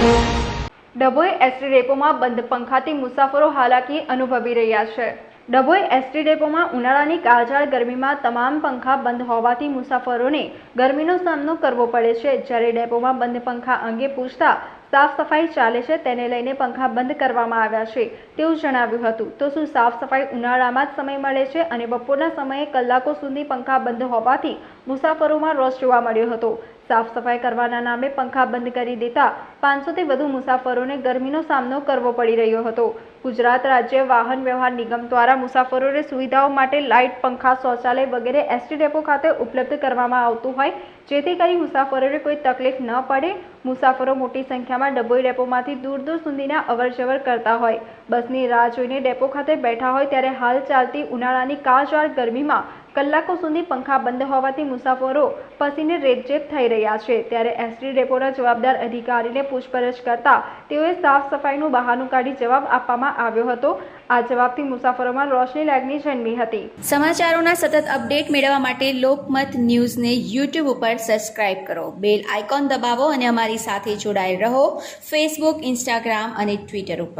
Dabhoi ST ડેપોમાં બંધ પંખાથી મુસાફરો હાલાકી અનુભવી રહ્યા છે. ડભોઈ એસટી ડેપોમાં ઉનાળાની કાળઝાળ ગરમીમાં તમામ પંખા બંધ હોવાથી મુસાફરોને ગરમીનો સામનો કરવો પડે છે. જ્યારે ડેપોમાં બંધ પંખા અંગે પૂછતા સાફ સફાઈ ચાલે છે તેને લઈને પંખા બંધ કરવામાં આવ્યા છે તેવું જણાવ્યું હતું. તો શું સાફ સફાઈ ઉનાળામાં જ સમય મળે છે અને બપોરના સમયે કલાકો સુધી પંખા બંધ હોવાથી મુસાફરોમાં રોષ જોવા મળ્યો હતો? સાફ સફાઈ કરવાના નામે પંખા બંધ કરી દેતા પાંચસોથી વધુ મુસાફરોને ગરમીનો સામનો કરવો પડી રહ્યો હતો. ગુજરાત રાજ્ય વાહન વ્યવહાર નિગમ દ્વારા મુસાફરોને સુવિધાઓ માટે લાઇટ, પંખા, શૌચાલય વગેરે એસટી ડેપો ખાતે ઉપલબ્ધ કરવામાં આવતું હોય, જેથી કરી મુસાફરોને કોઈ તકલીફ ન પડે મુસાફરો મોટી સંખ્યામાં ડભોઈ ડેપોમાંથી દૂર દૂર સુધીના અવરજવર કરતા હોય. બસની રાહ જોઈને ડેપો ખાતે બેઠા હોય ત્યારે હાલ ચાલતી ઉનાળાની કાળઝાળ ગરમીમાં કલાકો સુધી પંખા બંધ હોવાથી મુસાફરો પસીને રેપજેપ થઈ રહ્યા છે. ત્યારે એસટી ડેપોના જવાબદાર અધિકારીને પૂછપરછ કરતા તેઓએ સાફ સફાઈનું બહાનું કાઢી જવાબ આપવામાં આવ્યો હતો. આ જવાબથી મુસાફરોમાં રોશની લાગણી જન્મી હતી. સમાચારોના સતત અપડેટ મેળવવા માટે લોકમત ન્યૂઝને યુટ્યુબ ઉપર સબસ્ક્રાઇબ કરો. બેલ આઇકોન દબાવો અને અમારી સાથે જોડાયેલ રહો. ફેસબુક ઇન્સ્ટાગ્રામ અને ટ્વિટર ઉપર.